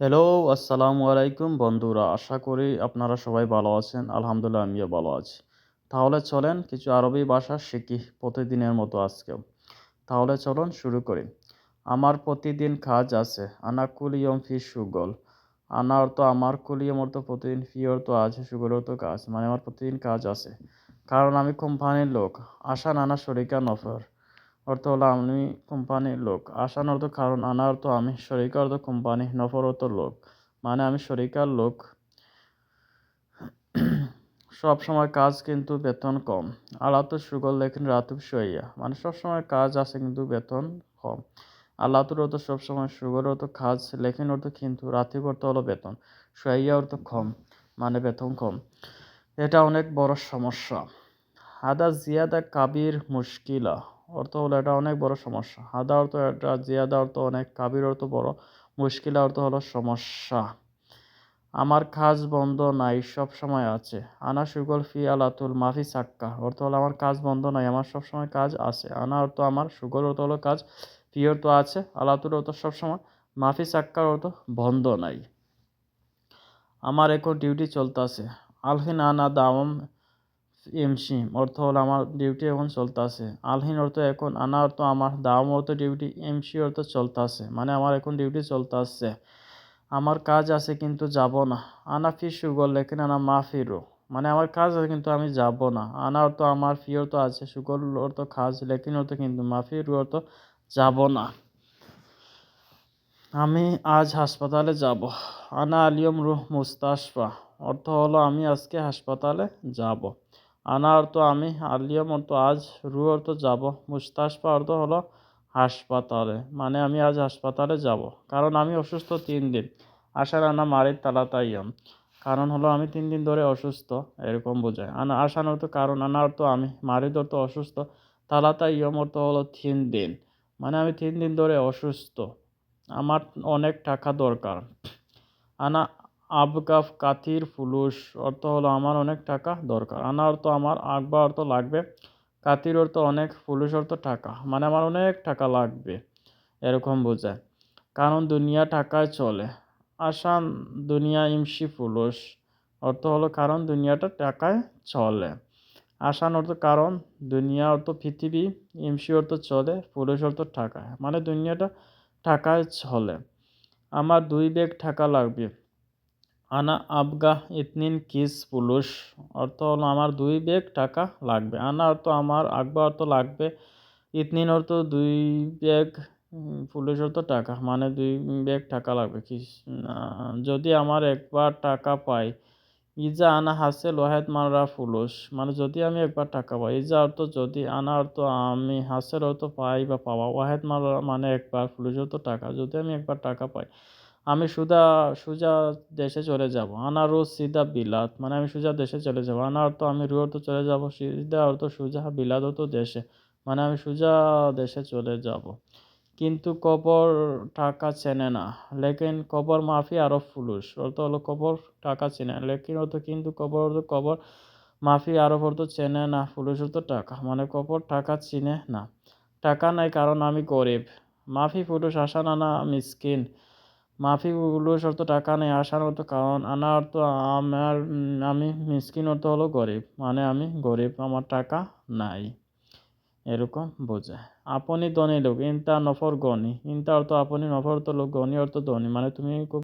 Hello আসসালামু আলাইকুম বন্ধুরা। আশা করি আপনারা সবাই ভালো আছেন। আলহামদুলিল্লাহ, আমিও ভালো আছি। তাহলে চলেন কিছু আরবি ভাষা শিখি প্রতিদিনের মতো আজকেও। তাহলে চলুন শুরু করি। আমার প্রতিদিন কাজ আছে। আনা কুলিয়ম ফি সুগল। আনা অর্থ আমার কুলিয়ম অর্থ প্রতিদিন ফি অর্থ আছে, সুগল অর্থ কাজ। মানে আমার প্রতিদিন কাজ আছে। কারণ আমি কোম্পানির লোক। আশা নানা শরিকা নফর। অর্থ হলো আমি কোম্পানির লোক। আসান অর্থ কারণ, আনা অর্থ আমি শরিকা অর্থ কোম্পানি নফর অর্থ লোক। মানে আমি শরিকার লোক। সব সময় কাজ কিন্তু বেতন কম। তো সুগল লেখেন রাতুব সইয়া মানে সব সময় কাজ আছে কিন্তু বেতন কম। আল্লাহ তোর অর্থ সবসময় সুগর অর্থ কাজ, লেখেন অর্থ কিন্তু রাতিব অর্থ হলো বেতন। সইয়া অর্থ কম মানে বেতন কম। এটা অনেক বড় সমস্যা। হাদা জিয়াদা কাবির মুশকিলা। অর্থ হলো এটা অনেক বড় সমস্যা। হাদা অর্থ এটা, জিয়াদা অর্থ অনেক, কাবির অর্থ বড়, মুশকিলা অর্থ হলো সমস্যা। আমার কাজ বন্ধ নাই, সব সময় আছে। আনা সুগল ফি আলাতুল মাফি সাক্কা। অর্থ হলো আমার কাজ বন্ধ নাই, আমার সব সময় কাজ আছে। আনা অর্থ আমার, সুগল অর্থ হলো কাজ, ফি অর্থ আছে, আলাতুল অর্থ সব সময়, মাফি সাক্কার অর্থ বন্ধ নাই। আমার এখন ডিউটি চলতেছে। আলহিন আনা দাওম এমসি অর্থ হলো আমার ডিউটি এখন চলতেছে। আলহিন অর্থ এখন, আনা অর্থ আমার দাম অর্থ ডিউটি এমসি অর্থ চলতেছে মানে আমার এখন ডিউটি চলতেছে। আমার কাজ আছে কিন্তু যাব না। আনা ফি সুগল লেখেন, আনা মা ফিরো। মানে আমার কাজ আছে কিন্তু আমি যাব না। আনা অর্থ আমার, ফি অর্থ আছে সুগল অর্থ কাজ, লেখিন অর্থ কিন্তু মা ফিরু অর্থ যাব না। আমি আজ হাসপাতালে যাব। আনা আলিয়ম রুহ মুস্তাশফা, অর্থ হলো আমি আজকে হাসপাতালে যাব। আনা অর্থ আমি আলিয়ম অর্থ আজ রু অর্থ যাব। মুস্তাশফা অর্থ হলো হাসপাতালে মানে আমি আজ হাসপাতালে যাব। কারণ আমি অসুস্থ তিন দিন। আশার আনা মারির তালাতাইয়ম কারণ হলো আমি তিন দিন ধরে অসুস্থ, এরকম বোঝায়। আনা আসান অর্থ কারণ আনা অর্থ আমি মারিদ অর্থ অসুস্থ তালাতাইয়ম অর্থ হলো তিন দিন। মানে আমি তিন দিন ধরে অসুস্থ। আমার অনেক টাকা দরকার। আনা আবগাফ কাথির ফুলুস অর্থ হলো আমার অনেক টাকা দরকার। আনা অর্থ আমার আগবা অর্থ লাগবে। কাতির অর্থ অনেক ফুলুস অর্থ টাকা মানে আমার অনেক টাকা লাগবে, এরকম বোঝায়। কারণ দুনিয়া টাকায় চলে। আসান দুনিয়া ইমসি ফুলুস অর্থ হলো কারণ দুনিয়াটা টাকায় চলে। আসান অর্থ কারণ, দুনিয়া অর্থ পৃথিবী ইমসি অর্থ চলে ফুলুস অর্থ টাকায় মানে দুনিয়াটা টাকায় চলে। আমার দুই ব্যাগ টাকা লাগবে। আনা আবগা ইতনিন কিস পুলুস অর্থ হলো আমার দুই ব্যাগ টাকা লাগবে। আনা অর্থ আমার আগবা অর্থ লাগবে। ইতনিন অর্থ দুই ব্যাগ পুলিশ অর্থ টাকা। মানে দুই ব্যাগ টাকা লাগবে। কি যদি আমার একবার টাকা পাই, ইজা আনা হাসে লোহেদ মানরা ফুলুস মানে যদি আমি একবার টাকা পাই, ইজা অর্থ যদি, আনা অর্থ আমি হাসের অর্থ পাই বা পাওয়া। ওয়াহেদ মানরা মানে একবার ফুলুস অর্থ টাকা। যদি আমি একবার টাকা পাই আমি সুদা, সুজা দেশে চলে যাব। আনা রোজ সিদা, বিলাত। মানে আমি সুজা দেশে চলে যাব। আনা অর্থ আমি রু অর্থ চলে যাব, সিদা অর্থ সুজা বিলাত অর্থ দেশে। মানে আমি সুজা দেশে চলে যাব। কিন্তু কবর টাকা চেনে না। লেকিন কবর মাফি আরব ফুলুস। অর্থ হলো কবর টাকা চেনে। লেকিন অর্থ কিন্তু কবর অর্থ কবর মাফি আরব অর্থ চেনে না। ফুলুস অর্থ টাকা। মানে কবর টাকা চিনে না। টাকা নাই কারণ আমি গরিব। মাফি, ফুলুস আশা নানা মিসকিন। মাফি ফুলুস অর্থ টাকা নেই অর্থ কারণ আনা অর্থ আমার, আমি মিসকিন অর্থ হলো গরিব মানে আমি গরিব, আমার টাকা নাই। এরকম বোঝায় আপনি ধনী লোক ইনতা নফর গনি ইনতা অর্থ আপনি নফর অর্থ লোক, গনি অর্থ ধনী মানে তুমি খুব